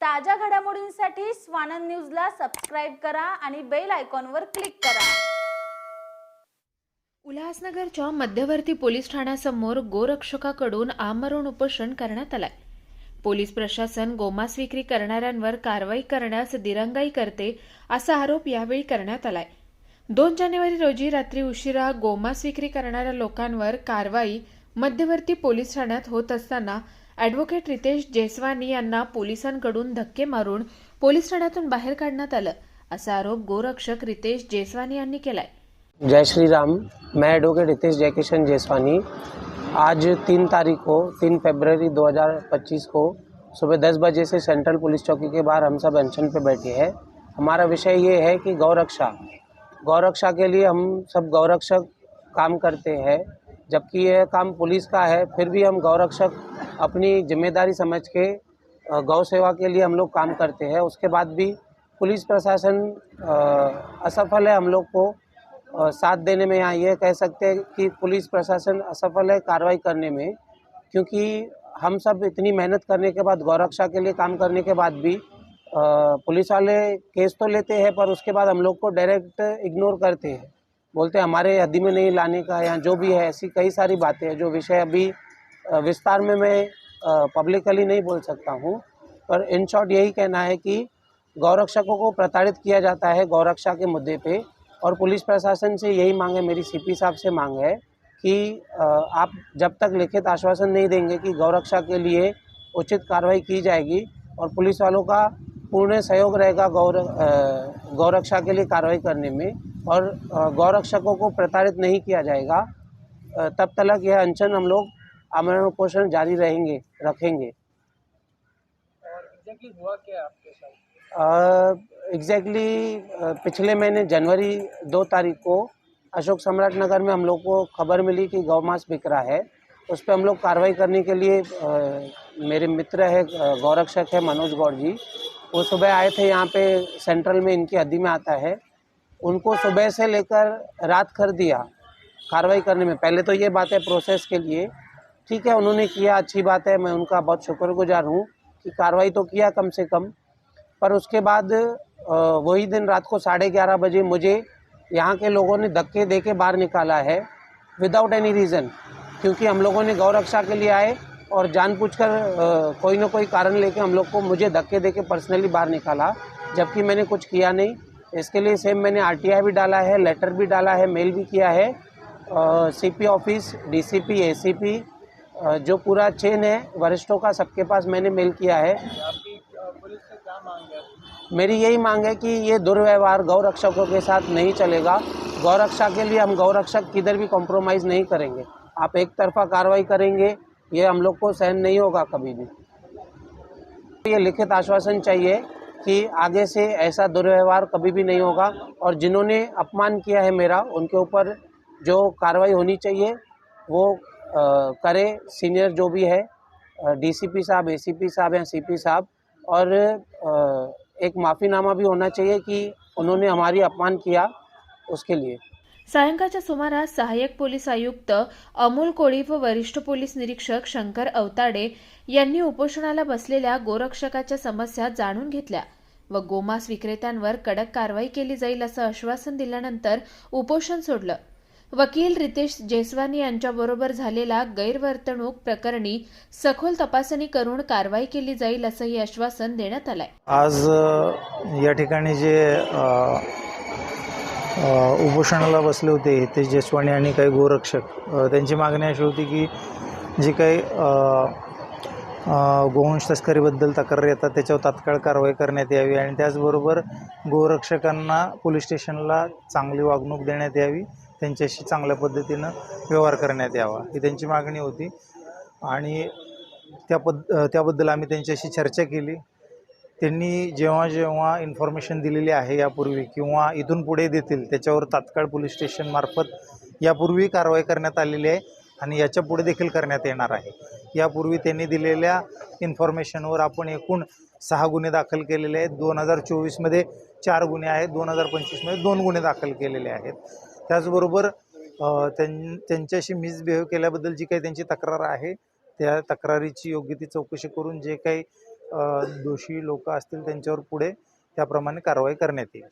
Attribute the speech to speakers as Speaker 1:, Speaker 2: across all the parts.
Speaker 1: ताज्या घडामोडींसाठी स्वानंद न्यूजला सबस्क्राईब करा आणि बेल आयकॉनवर क्लिक करा.
Speaker 2: उल्हासनगरच्या मध्यवर्ती पोलीस ठाण्यासमोर गोरक्षकाकडून आमरण उपोषण करण्यात आलंय. पोलीस प्रशासन गोमांस विक्री करणाऱ्यांवर कारवाई करण्यास दिरंगाई करते असा आरोप यावेळी करण्यात आलाय. दोन जानेवारी रोजी रात्री उशिरा गोमांस विक्री करणाऱ्या लोकांवर कारवाई मध्यवर्ती पोलीस ठाण्यात होत असताना अॅडव्होकेट रितेश जयस्वानी यांना पोलिसांकडून धक्के मारून पोलीस ठाण्यातून बाहेर काढण्यात आलं, असा आरोप गोरक्षक रितेश जयस्वानी यांनी केलाय.
Speaker 3: जय श्री राम मैं एडवोकेट रितेश जयकिशन जयसवानी आज तीन तारीख को, तीन फरवरी 2025 को सुबह दस बजे से सेंट्रल पुलिस चौकी के बाहर हम सब अनशन पे बैठे हैं। हमारा विषय ये है कि गौरक्षा। गौरक्षा के लिए हम सब गौरक्षक काम करते हैं, जबकि यह काम पुलिस का है, फिर भी हम गौरक्षक अपनी ज़िम्मेदारी समझ के गौ सेवा के लिए हम लोग काम करते हैं। उसके बाद भी पुलिस प्रशासन असफल है हम लोग को। साथ देने में यहाँ ये कह सकते हैं कि पुलिस प्रशासन असफल है कार्रवाई करने में, क्योंकि हम सब इतनी मेहनत करने के बाद गौरक्षा के लिए काम करने के बाद भी पुलिस वाले केस तो लेते हैं, पर उसके बाद हम लोग को डायरेक्ट इग्नोर करते हैं। बोलते हैं, हमारे हदी में नहीं लाने का, या जो भी है, ऐसी कई सारी बातें हैं, जो विषय अभी विस्तार में मैं पब्लिकली नहीं बोल सकता हूँ, पर इन शॉर्ट यही कहना है कि गौरक्षकों को प्रताड़ित किया जाता है गौरक्षा के मुद्दे पे, और पुलिस प्रशासन से यही मांग है, मेरी सीपी साहब से मांग है कि आप जब तक लिखित आश्वासन नहीं देंगे कि गौरक्षा के लिए उचित कार्रवाई की जाएगी, और पुलिस वालों का पूर्ण सहयोग रहेगा गौर गौरक्षा के लिए कार्रवाई करने में, और गौरक्षकों को प्रताड़ित नहीं किया जाएगा तब तक यह अनशन हम लोग आमरण पोषण जारी रहेंगे रखेंगे। एग्जैक्टली पिछले महीने जनवरी दो तारीख को अशोक सम्राट नगर में हम लोग को खबर मिली कि गौ मांस बिक रहा है। उस पर हम लोग कार्रवाई करने के लिए अ, मेरे मित्र है गौरक्षक है मनोज गौड़ जी। वो सुबह आए थे यहाँ पे सेंट्रल में इनकी हद्दी में आता है। उनको सुबह से लेकर रात कर दिया कार्रवाई करने में। पहले तो ये बात है प्रोसेस के लिए ठीक है उन्होंने किया अच्छी बात है मैं उनका बहुत शुक्रगुजार हूँ कि कार्रवाई तो किया कम से कम। पर उसके बाद वही दिन रात को साढ़े ग्यारह बजे मुझे यहाँ के लोगों ने धक्के दे के बाहर निकाला है विदाउट एनी रीज़न क्योंकि हम लोगों ने गौरक्षा के लिए आए और जानबूझकर अ, कोई ना कोई कारण लेके हम लोग को मुझे धक्के दे के पर्सनली बाहर निकाला जबकि मैंने कुछ किया नहीं। इसके लिए सेम मैंने आरटीआई भी डाला है लेटर भी डाला है मेल भी किया है सीपी ऑफ़िस डीसीपी एसीपी जो पूरा चेन है वरिष्ठों का सबके पास मैंने मेल किया है। मेरी यही मांग है कि ये दुर्व्यवहार गौरक्षकों के साथ नहीं चलेगा। गौरक्षा के लिए हम गौरक्षक किधर भी कॉम्प्रोमाइज़ नहीं करेंगे। आप एक तरफा कार्रवाई करेंगे ये हम लोग को सहन नहीं होगा कभी भी। ये लिखित आश्वासन चाहिए कि आगे से ऐसा दुर्व्यवहार कभी भी नहीं होगा और जिन्होंने अपमान किया है मेरा उनके ऊपर जो कार्रवाई होनी चाहिए वो करें सीनियर जो भी है डीसीपी साहब एसीपी साहब या सीपी साहब और एक माफ़ीनामा भी होना चाहिए कि उन्होंने हमारी अपमान किया उसके लिए।
Speaker 2: सायंकाळच्या सुमारास सहाय्यक पोलीस आयुक्त अमोल कोळी व वरिष्ठ पोलीस निरीक्षक शंकर अवताडे यांनी उपोषणाला बसलेल्या गोरक्षकाच्या समस्या जाणून घेतल्या व गोमांस विक्रेत्यांवर कडक कारवाई केली जाईल असं आश्वासन दिल्यानंतर उपोषण सोडलं. वकील रितेश जयस्वानी यांच्याबरोबर झालेला गैरवर्तणूक प्रकरणी सखोल तपासणी करून कारवाई केली जाईल असंही आश्वासन देण्यात आलंय.
Speaker 4: आज या ठिकाणी जे उपोषणाला बसले होते ते जसवाणी आणि काही गोरक्षक त्यांची मागणी अशी होती की जी काही गोवंश तस्करीबद्दल तक्रार येतात त्याच्यावर तात्काळ कारवाई करण्यात यावी आणि त्याचबरोबर गोरक्षकांना पोलीस स्टेशनला चांगली वागणूक देण्यात यावी. त्यांच्याशी चांगल्या पद्धतीनं व्यवहार करण्यात यावा ही त्यांची मागणी होती. आणि त्या पद त्याबद्दल आम्ही त्यांच्याशी चर्चा केली. त्यांनी जेव्हा जेव्हा इन्फॉर्मेशन दिलेली आहे यापूर्वी किंवा इथून पुढे देतील त्याच्यावर तात्काळ पोलीस स्टेशनमार्फत यापूर्वी कारवाई करण्यात आलेली आहे आणि याच्यापुढे देखील करण्यात येणार आहे. यापूर्वी त्यांनी दिलेल्या इन्फॉर्मेशनवर आपण एकूण सहा गुन्हे दाखल केलेले आहेत. दोन हजार चोवीसमध्ये चार गुन्हे आहेत दोन हजार पंचवीसमध्ये दोन गुन्हे दाखल केलेले आहेत. त्याचबरोबर त्यां त्यांच्याशी मिसबिहेव केल्याबद्दल जी काही त्यांची तक्रार आहे त्या तक्रारीची योग्य ती चौकशी करून जे काही दोषी लोक असतील त्यांच्यावर पुढे त्याप्रमाणे कारवाई करण्यात येईल.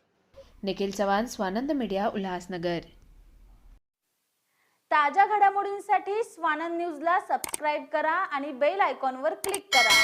Speaker 2: निखिल चव्हाण स्वानंद मीडिया उल्हासनगर.
Speaker 1: ताज्या घडामोडींसाठी स्वानंद न्यूजला सबस्क्राईब करा आणि बेल आयकॉनवर क्लिक करा.